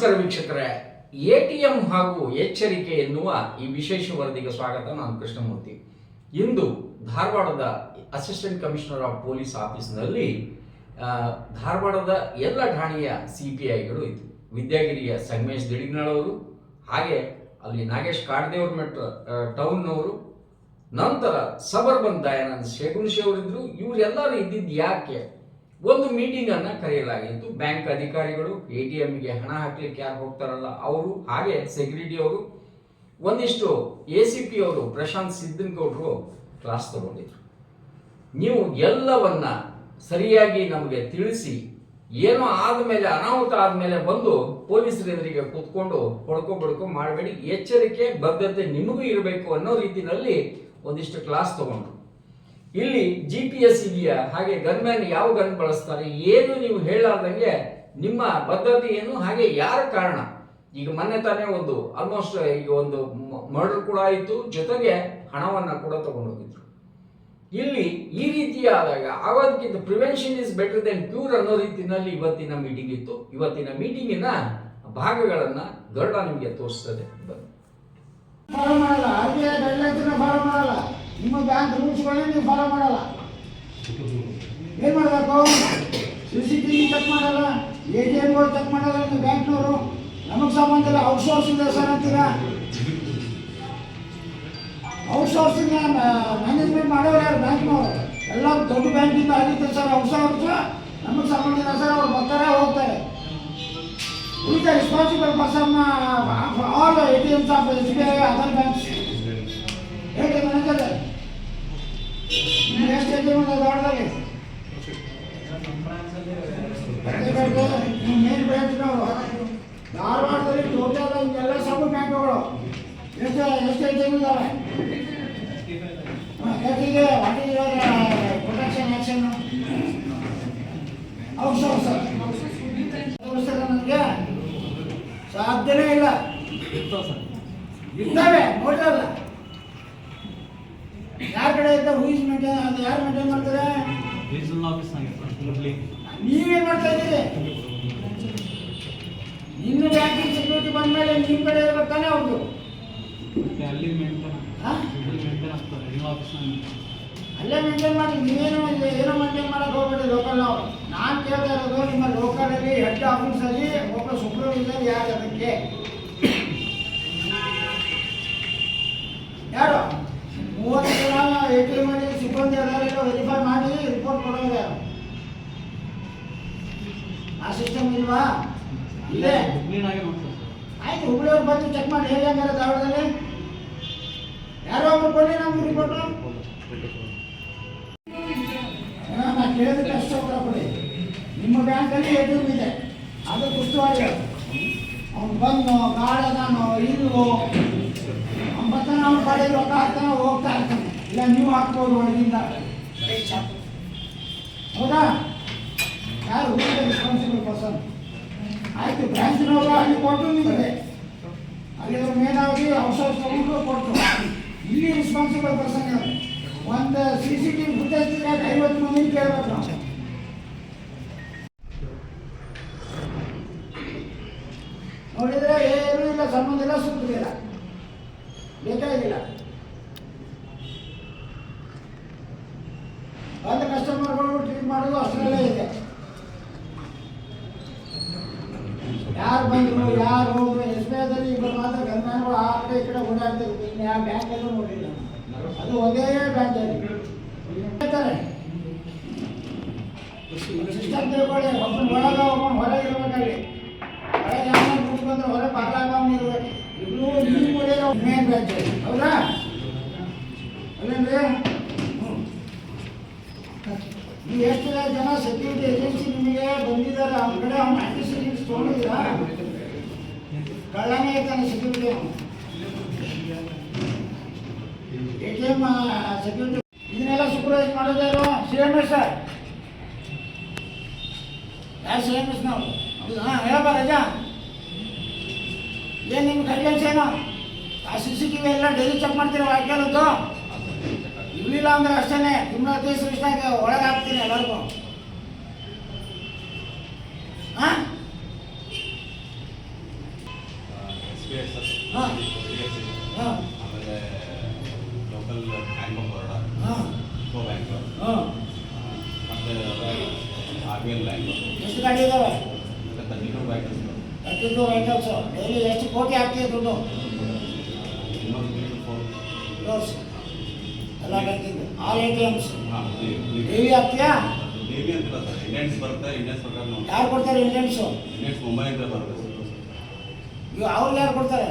ನಮಸ್ಕಾರ ವೀಕ್ಷಕರೇ. ಎಟಿಎಂ ಹಾಗೂ ಎಚ್ಚರಿಕೆ ಎನ್ನುವ ಈ ವಿಶೇಷ ವರದಿಗೆ ಸ್ವಾಗತ. ನಾನು ಕೃಷ್ಣಮೂರ್ತಿ. ಇಂದು ಧಾರವಾಡದ ಅಸಿಸ್ಟೆಂಟ್ ಕಮಿಷನರ್ ಆಫ್ ಪೊಲೀಸ್ ಆಫೀಸ್ನಲ್ಲಿ ಧಾರವಾಡದ ಎಲ್ಲ ಠಾಣೆಯ ಸಿ ಪಿ ಐಗಳು ಇತ್ತು ವಿದ್ಯಾಗಿರಿಯ ಸಂಗಮೇಶ್ ದಿಡಿಗ್ನಾಳವರು, ಹಾಗೆ ಅಲ್ಲಿ ನಾಗೇಶ್ ಕಾಡದೇವ್ರ ಮೆಟ್ ಟೌನ್ನವರು, ನಂತರ ಸಬರ್ಬನ್ ದಯಾನಂದ್ ಶೇಗುಣಶಿ ಅವರಿದ್ರು ಇವರೆಲ್ಲರೂ ಇದ್ದಿದ್ದು ಯಾಕೆ? ಒಂದು ಮೀಟಿಂಗ್ ಅನ್ನ ಕರೆಯಲಾಗಿತ್ತು ಬ್ಯಾಂಕ್ ಅಧಿಕಾರಿಗಳು ಎ ಟಿ ಎಂಗೆ ಹಣ ಹಾಕ್ಲಿಕ್ಕೆ ಯಾರು ಹೋಗ್ತಾರಲ್ಲ, ಅವರು ಹಾಗೆ ಸೆಕ್ಯೂರಿಟಿ ಅವರು, ಒಂದಿಷ್ಟು ಎ ಸಿ ಪಿ ಅವರು, ಪ್ರಶಾಂತ್ ಸಿದ್ದನಗೌಡರು ಕ್ಲಾಸ್ ತಗೊಂಡಿದ್ರು. ನೀವು ಎಲ್ಲವನ್ನ ಸರಿಯಾಗಿ ನಮಗೆ ತಿಳಿಸಿ, ಏನೋ ಆದಮೇಲೆ, ಅನಾಹುತ ಆದಮೇಲೆ ಬಂದು ಎದುರಿಗೆ ಕೂತ್ಕೊಂಡು ಹೊಡ್ಕೊ ಬಡ್ಕೊ ಮಾಡಬೇಡಿ, ಎಚ್ಚರಿಕೆ, ಬದ್ಧತೆ ನಿಮಗೂ ಇರಬೇಕು ಅನ್ನೋ ರೀತಿಯಲ್ಲಿ ಒಂದಿಷ್ಟು ಕ್ಲಾಸ್ ತಗೊಂಡ್ರು. ಇಲ್ಲಿ ಜಿ ಪಿ ಎಸ್ ಇದೆಯಾ? ಹಾಗೆ ಗನ್ಮ್ಯಾನ್ ಯಾವ ಗನ್ ಬಳಸ್ತಾರೆ? ಏನು ನೀವು ಹೇಳಾದಂಗೆ ನಿಮ್ಮ ಬದ್ಧತೆ ಏನು? ಹಾಗೆ ಯಾರ ಕಾರಣ? ಈಗ ಮೊನ್ನೆ ತಾನೇ ಒಂದು ಆಲ್ಮೋಸ್ಟ್ ಈಗ ಒಂದು ಮರ್ಡರ್ ಕೂಡ ಆಯಿತು, ಜೊತೆಗೆ ಹಣವನ್ನು ಕೂಡ ತಗೊಂಡೋಗಿದ್ರು. ಇಲ್ಲಿ ಈ ರೀತಿಯಾದಾಗ ಆಗೋದಕ್ಕಿಂತ prevention is better than cure ಅನ್ನೋ ರೀತಿಯಲ್ಲಿ ಇವತ್ತಿನ ಮೀಟಿಂಗ್ ಇತ್ತು. ಇವತ್ತಿನ ಮೀಟಿಂಗಿನ ಭಾಗಗಳನ್ನ ಗರುಡ ನಿಮಗೆ ತೋರಿಸ್ತದೆ. ಬನ್ನಿ. ನಿಮ್ಮ ಬ್ಯಾಂಕ್ ರೂಲ್ಸ್ಗಳನ್ನ ನೀವು ಫಾಲೋ ಮಾಡಲ್ಲ. ಏನು ಮಾಡಬೇಕು? C C T V check ಮಾಡಲ್ಲ ಎ ಟಿ ಎಮ್ಗಳು ಚೆಕ್ ಮಾಡಲ್ಲ ನೀವು ಬ್ಯಾಂಕ್ನವರು. ನಮಗೆ ಸಂಬಂಧ ಇಲ್ಲ ಔಟ್ಸೋರ್ಸಿಂಗ್ ಸರ್ ಅಂತೀರಾ? ಔಟ್ಸೋರ್ಸಿಂಗ್ ಮ್ಯಾನೇಜ್ಮೆಂಟ್ ಮಾಡೋರು ಯಾರು ಬ್ಯಾಂಕ್ನವರು? ಎಲ್ಲ ದೊಡ್ಡ ಬ್ಯಾಂಕಿಂದ ಆಗಿತ್ತು ಸರ್ ಔಟ್ಸೋರ್ಸ್ ನಮಗೆ ಸಂಬಂಧ ಇಲ್ಲ ಸರ್, ಅವ್ರು ಬರ್ತಾರೆ, ಹೋಗ್ತಾರೆ. Who responsible person all A T for of S B I other? ATM manager. ನೀವು ಎಷ್ಟು ATM ಒಂದು ಧಾರವಾಡದಲ್ಲಿ? ಮೇನ್ ಬ್ರಾಂಚ್ನವರು ಧಾರವಾಡದಲ್ಲಿ ಟೋಟಲ್ ಎಲ್ಲ ಸಬ್ ಬ್ಯಾಂಕ್ಗಳು ಎಷ್ಟು ಎಷ್ಟು ATM ಇದ್ದಾವೆ ಎಷ್ಟಿದೆ what is your protection action outsource sir ನನಗೆ ಸಾಧ್ಯನೇ ಇಲ್ಲ. ಇದ್ದಾವೆ ನೋಡಿರಲ್ಲ ಯಾರ ಕಡೆ ಇದ್ದ ಹೂಯಿಸ್ ಮೇಂಟೈನ್ ಅದು ಯಾರು ಮೇಂಟೈನ್ ಮಾಡ್ತಾರೆ? ರೀಜನಲ್ ಆಫೀಸ್ ಮೊದಲಿ ನೀವೇನ್ ಮಾಡ್ತಾ ಇದ್ದೀರಿ? ನಿಮ್ಮ ಬ್ಯಾಂಕಿಂಗ್ ಸೆಕ್ಯೂರಿಟಿ ಬಂದ್ಮೇಲೆ ನಿಮ್ಮ ಕಡೆ ಇರ್ಬೇಕಾನೆ ಅವ್ರದ್ದು ಮತ್ತೆ ಅಲ್ಲಿ ಮೇಂಟೈನ್ ಮೇಂಟೈನ್ ಆಗ್ತಾರೆ ರೀಜನಲ್ ಆಫೀಸ್ನಾಗ ಅಲ್ಲೇ ಮೇಂಟೈನ್ ಮಾಡಿ ನೀವೇನು ಏನೋ ಮೇಂಟೈನ್ ಮಾಡೋಕೆ ಹೋಗ್ಬೇಡಿ ಲೋಕಲ್ ನಾವು. ನಾನು ಕೇಳ್ತಾ ಇರೋದು ನಿಮ್ಮ ಲೋಕಲಲ್ಲಿ ಹೆಡ್ ಆಫೀಸಲ್ಲಿ ಒಬ್ಬ ಸೂಪರ್ವೈಸರ್ ಯಾರು ಅದಕ್ಕೆ ಯಾರು ಮೂವತ್ತು ಜನ ಎ ಟಿ ಎಂ ಅಲ್ಲಿ ವೆರಿಫೈ ಮಾಡಿ ರಿಪೋರ್ಟ್ ಕೊಡೋದೆ ಆ ಸಿಸ್ಟಮ್ ಇಲ್ವಾ? ಇಲ್ಲೇ ಆಯ್ತು ಹುಬ್ಳಿಯವ್ರು ಬಂದು ಚೆಕ್ ಮಾಡಿ ಹೇಗೆ ಹಂಗಾರೆ ಧಾರವಾಡದಲ್ಲಿ? ಯಾರೋ ಒಬ್ರು ಕೊಡಿ ನಮ್ಗೆ ರಿಪೋರ್ಟ್ ನಾನು ಕೇಳಿದ್ರೆ ಅಷ್ಟು ಉತ್ತರ ಕೊಡಿ. ನಿಮ್ಮ ಬ್ಯಾಂಕಲ್ಲಿ ಎ ಟಿ ಎಂ ಇದೆ ಅದು. ಉಸ್ತುವಾರಿ ಅವ್ನು ಬಂದು ಗಾಳದಾನೋ ಇಲ್ವೋ ಅವ್ನು ಬರ್ತಾನೆ ಅವ್ನು ಕಡೆ ರೊಕ್ಕ ಹಾಕ್ತಾನೆ ಹೋಗ್ತಾ ಇರ್ತಾನೆ. ಇಲ್ಲ, ನೀವು ಹಾಕ್ಬೋದು ಒಳಗಿಂದ ಹೌದಾ? ಯಾರು? Responsible person. ಆಯ್ತು, ಬ್ರಾಂಚ್ನವರು ಅಲ್ಲಿ ಕೊಟ್ಟು ನಿಮಗೆ. ಅಲ್ಲಿ ಮೇನಾಗಿ ಹೊಸ ತಗೊಂಡು ಕೊಟ್ಟು. ಇಲ್ಲಿ ರೆಸ್ಪಾನ್ಸಿಬಲ್ ಪರ್ಸನ್ ಯಾರು? ಒಂದು C C T V footage ಐವತ್ತು ಮಂದಿ ಕೇಳಬೇಕು ನಾವು. ನೋಡಿದ್ರೆ ಏನೂ ಇಲ್ಲ, ಸಂಬಂಧ ಇಲ್ಲ ಸುತ್ತಿಲ್ಲ ಬೇಕಾಗಿಲ್ಲ ಬಂದ ಕಸ್ಟಮರ್ಗಳು ಟ್ರೀಟ್ ಮಾಡೋದು ಅಷ್ಟರಲ್ಲೇ ಇದೆ ಯಾರು ಬಂದ್ರು ಯಾರು ಹೋದ್ರು ಎಸ್ ಬಿ ಐದಲ್ಲಿ ಇಬ್ಬರು ಮಾತ್ರ ಗಂಧಗಳು ಆ ಕಡೆ ಈ ಕಡೆ ಓಡಾಡ್ತಿದ್ರು ಇನ್ನು ಯಾವ ಬ್ಯಾಂಕಲ್ಲೂ ನೋಡಿಲ್ಲ. ಅದು ಒಂದೇ ಬ್ಯಾಂಕಲ್ಲಿ ಹೇಳ್ತಾರೆ. ಸಿಸ್ಟಮ್ ತಿಳ್ಕೊಳ್ಳಿ ಒಬ್ಬನ ಒಳಗೆ ಒಬ್ಬನ ಹೊರಗೆ ಇರ್ಬೇಕಲ್ಲಿ ಹೊರಗೆ ಯಾವ ದುಡ್ಡು ಬಂದ್ರೆ ಹೊರಗೆ ಬಾಗ್ಲಾಗ ಅವ್ನು ಇರ್ಬೇಕು ಇಬ್ರು ನೀವು ಹೊಡೆಯೋ ಮೇನ್ ಬ್ಯಾಂಕ್ ಹೌದಾ ಅಲ್ಲೇನ್ರಿ ಹ್ಞೂ ನೀವು ಎಷ್ಟು ಜನ ಸೆಕ್ಯೂರಿಟಿ ಏಜೆನ್ಸಿ ನಿಮಗೆ ಬಂದಿದ್ದಾರೆ ಅವ್ನ ಕಡೆ ಅವ್ನ ಆಂಟಿಸಿಡೆಂಟ್ಸ್ ತೊಗೊಂಡಿದ್ದೀರಾ ಕಳ್ಳನೇ ಇರ್ತಾನೆ security A T M security ಇದನ್ನೆಲ್ಲ ಸೂಪರ್ವೈಸ್ ಮಾಡೋದೇ ಸಿ ಎಂ ಎಸ್ ಸರ್. ಯಾರು ಸಿ ಎಂ ಎಸ್ ನಾವು? ಹಾಂ ಹೇಳಪ್ಪ ರಜಾ ಏನು ನಿಮ್ಮ ಗೈಡ್ಲೈನ್ಸ್ ಏನು? ಆ ಸಿ ಸಿ ಟಿ ವಿ ಎಲ್ಲ ಡೈಲಿ ಚೆಕ್ ಮಾಡ್ತೀರಾ ವಾಕ್ಯಾಲದ್ದು? ಇರಲಿಲ್ಲ ಅಂದ್ರೆ ಅಷ್ಟೇ ನಿಮ್ಮ ಸೃಷ್ಟಿಯಾಗ ಒಳಗೆ ಹಾಕ್ತೀನಿ ಎಲ್ಲರಿಗೂ. ಹಾಂ? ಆಮೇಲೆ ಲೋಕಲ್ ಬ್ಯಾಂಕ್ ಆಫ್ ಬರೋಡ ಹಾಂ. ಕೋ ಬ್ಯಾಂಕ್ ಹಾಂ. ಮತ್ತೆ ಆರ್ ಬಿ ಎಲ್ ಬ್ಯಾಂಕ್ ಎಷ್ಟು ಗಾಡಿ ಇದಾವೆ? ಮತ್ತು ವೆಹಿಕಲ್ಸು ಡೈಲಿ ಎಷ್ಟು ಕೋಟಿ ಆಗ್ತಿದೆ ದುಡ್ಡು? ಇನ್ನೊಂದು ತ್ರೀ ಟು ಫೋರ್ ಕ್ಲೋಸ್ ಎಲ್ಲ ಬ್ಯಾಂಕಿಂದು ಆಲ್ ಎ ಟಿ ಎಮ್ಸ್ ಆಗ್ತೀಯಾ ಸರ್ ಇಂಡಿಯನ್ಸ್ ಬರುತ್ತೆ ಇಂಡಿಯನ್ಸ್ ಪ್ರಕಾರ ಯಾರು ಕೊಡ್ತಾರೆ ಇಂಡಿಯನ್ಸು ಇಂಡಿಯನ್ಸ್ ಮುಂಬೈಯಿಂದ ಬರುತ್ತೆ. ಸರ್ ಇವು ಅವ್ರಿಗೆ ಯಾರು ಕೊಡ್ತಾರೆ?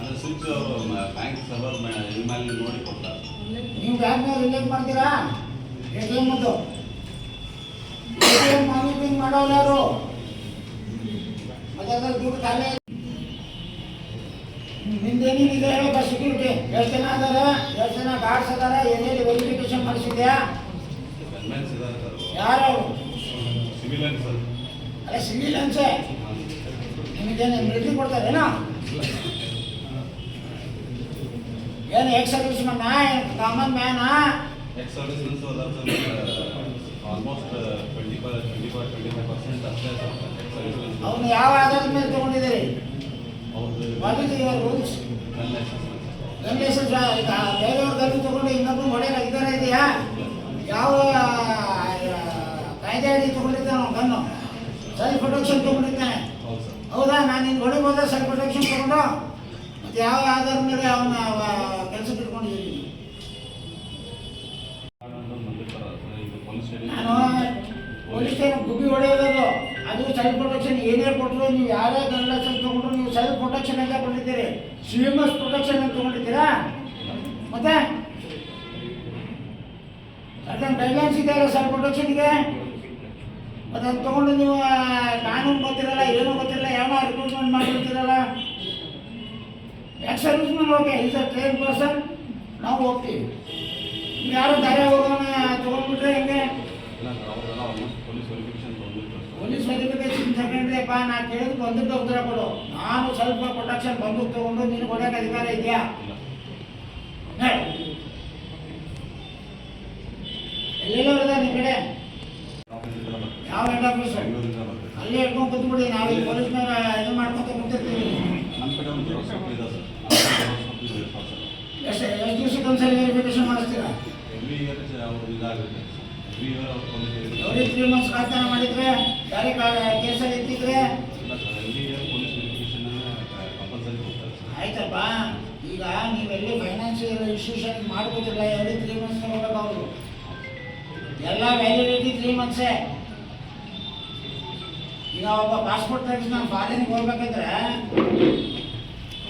ಅಂದರೆ ಸ್ವಿಚ್ ಬ್ಯಾಂಕ್ ಸರ್ವರ್ ನಿಮ್ಮಲ್ಲಿ ನೋಡಿ ಕೊಡ್ತಾರೆ. ನೀವು ಬ್ಯಾಂಕ್ನವ್ರು ರಿಲೇಟ್ ಮಾಡ್ತೀರಾ? ಎ ಟಿ ಎಂ ಮತ್ತು ಎ ಟಿ ಎಂ ಮಾನಿಟರಿಂಗ್ ಮಾಡೋಲ್ಲ ಯಾರು? ಮತ್ತೆ ಅದ್ರಲ್ಲಿ ದುಡ್ಡು ಖಾಲಿ ನಿಂದೇನೇನಿದೆ ಹೇಳಪ್ಪ ಸೆಕ್ಯೂರಿಟಿ ಎಷ್ಟು ಜನ ಅದಾರ ಎಷ್ಟು ಜನ ಗಾರ್ಡ್ಸ್ ಅದಾರ ಎಲ್ಲೆಲ್ಲಿ ವೆರಿಫಿಕೇಶನ್ ಮಾಡಿಸಿದ್ಯಾ? ಯಾರು? ಅಲ್ಲ ಸಿವಿಲ್ ಅನ್ಸೆ ನಿಮಗೇನು ಮಿಲಿಟರಿ ಕೊಡ್ತಾರೇನೋ? ಏನು ಎಕ್ಸ್ ಸರ್ವಿಸ್ ಕಾಮನ್ ಮ್ಯಾನಾ ಎಕ್ಸ್ ಸರ್ವಿಸ್ಮೆನ್ಸ್ ಅದಾರ almost twenty five twenty five twenty five percent ಅಷ್ಟೇ ಸರ್ ಅವನು ಯಾವ ಆಧಾರದ ಮೇಲೆ ತಗೊಂಡಿದ್ದೀರಿ? ರೂಲ್ಸ್ ಬೇರೆಯವ್ರ ಗಲ್ಲು ತಗೊಂಡು ಇದರ ಇದೆಯಾ? ಯಾವ ಕಾಯ್ದೆ ಅಡಿ ತಗೊಂಡಿದ್ದಾನೆ ಅವ್ನು ಗನ್ನು ಸೆಲ್ಫ್ ಪ್ರೊಟೆಕ್ಷನ್ ತಗೊಂಡಿದ್ದಾನೆ ಹೌದು ಸರ್. ನಾನು ನಿನ್ನ ಹೊಡಿಬೋದ ಸರಿ ಪ್ರೊಟೆಕ್ಷನ್ ತಗೊಂಡು. ಮತ್ತೆ ಯಾವ ಆಧಾರದ ಮೇಲೆ ಅವನ ಕೆಲಸ ನಾನು ಪೊಲೀಸ್ ಸ್ಟೇಷನ್ ಗುಬ್ಬಿ ಹೊಡೆಯೋದಲ್ಲ. ಅದು ಸೆಲ್ಫ್ ಪ್ರೊಟೆಕ್ಷನ್ ಏನೇ ಕೊಟ್ಟರು ನೀವು ಯಾರೇ ಗನ್ ಲೈಸೆನ್ಸ್ ತಗೊಂಡ್ರು ನೀವು ಸೆಲ್ಫ್ ಪ್ರೊಟೆಕ್ಷನ್ ಅಂತ ಕೊಟ್ಟಿದ್ದೀರಿ. ಸಿ ಪ್ರೊಟೆಕ್ಷನ್ ಅಂತ ತಗೊಂಡಿದ್ದೀರಾ? ಮತ್ತೆ? ಅದನ್ನ ಗೈಡ್ಲೈನ್ಸ್ ಇದೆ ಸೆಲ್ಫ್ ಪ್ರೊಟೆಕ್ಷನ್ಗೆ ಅದನ್ನು ಅದು ತಗೊಂಡು ನೀವು ಕಾನೂನು ಗೊತ್ತಿರಲ್ಲ ಏನೂ ಗೊತ್ತಿರಲ್ಲ ಯಾವ recruitment ಮಾಡಿರ್ತೀರಲ್ಲ ex servicemen okay is a train person ನಾವು ಹೋಗ್ತೀವಿ. ಯಾರು ದಾರಿ ಹೋಗೋಣ ತೊಗೊಂಡ್ಬಿಟ್ರೆ ಹೆಂಗೆ? ಪೊಲೀಸ್ ವೆರಿಫಿಕೇಶನ್ ಅಪ್ಪ ನಾ ಕೇಳಿದ್ ಬಂದಕ್ಕೆ ಉತ್ತರ ಕೊಡು. ನಾನು ಸ್ವಲ್ಪ ಪ್ರೊಟೆಕ್ಷನ್ ಬಂದು ತಗೊಂಡು ನೀನು ಕೊಡೋಕೆ ಅಧಿಕಾರ ಇದೆಯಾ. ಎಲ್ಲೆಲ್ಲೋ ಇರೋದ ನಿಮ್ಮ ಕಡೆ? ಯಾವ ಹೆಡ್ ಆಫೀಸ್ ಅಲ್ಲೇ ಹಿಡ್ಕೊಂಡು ಕೂತ್ಬಿಡಿ ನಾವು ಈ ಪೊಲೀಸ್ನವ್ರ ಇದು ಮಾಡ್ಕೊತ ಕೂತಿರ್ತೀವಿ ನಮ್ಮ ಕಡೆ ಒಂದು ಜೆರಾಕ್ಸ್ ಕಾಪಿ ಇದೆ ಸರ್ ಎಷ್ಟು ಎಷ್ಟು ದಿವಸಕ್ಕೆ ಒಂದ್ಸರಿ ವೆರಿಫಿಕೇಶನ್ ಮಾಡಿಸ್ತೀರಾ? ಎವ್ರಿ ಇಯರ್ ಅವ್ರು ಇದಾಗುತ್ತೆ. ಎವ್ರಿ ಇಯರ್ ಅವ್ರು ಪೊಲೀಸ್ ಎವ್ರಿ ತ್ರೀ ಮಂತ್ಸ್ ಕಾಲ್ತನ ಮಾಡಿದ್ರೆ ಯಾರೇ ಕೇಸಲ್ಲಿ ಎತ್ತಿದ್ರೆ? ಇಲ್ಲ sir every year police verification compulsory ಕೊಡ್ತಾರೆ ಸರ್ ಆಯ್ತಪ್ಪ. ಈಗ ನೀವೆಲ್ಲಿ ಫೈನಾನ್ಷಿಯಲ್ ಇನ್ಸ್ಟಿಟ್ಯೂಷನ್ ಮಾಡ್ಕೋತಿಲ್ಲ ಎವ್ರಿ ತ್ರೀ ಮಂತ್ಸ್ ಹೋಗ್ಬೇಕು ಅವರು. ಎಲ್ಲ ವ್ಯಾಲಿಡಿಟಿ ತ್ರೀ ಮಂತ್ಸೇ ಈಗ ಒಬ್ಬ ಪಾಸ್ಪೋರ್ಟ್ ತೆಗೆದು ನಾನು ಫಾರಿನ್ಗೆ ಹೋಗ್ಬೇಕಂದ್ರೆ ಪಿ ಸಿ ಸಿ ತಗೋಬೇಕಂದ್ರೆ ತ್ರೀ ಮಂತ್ಸು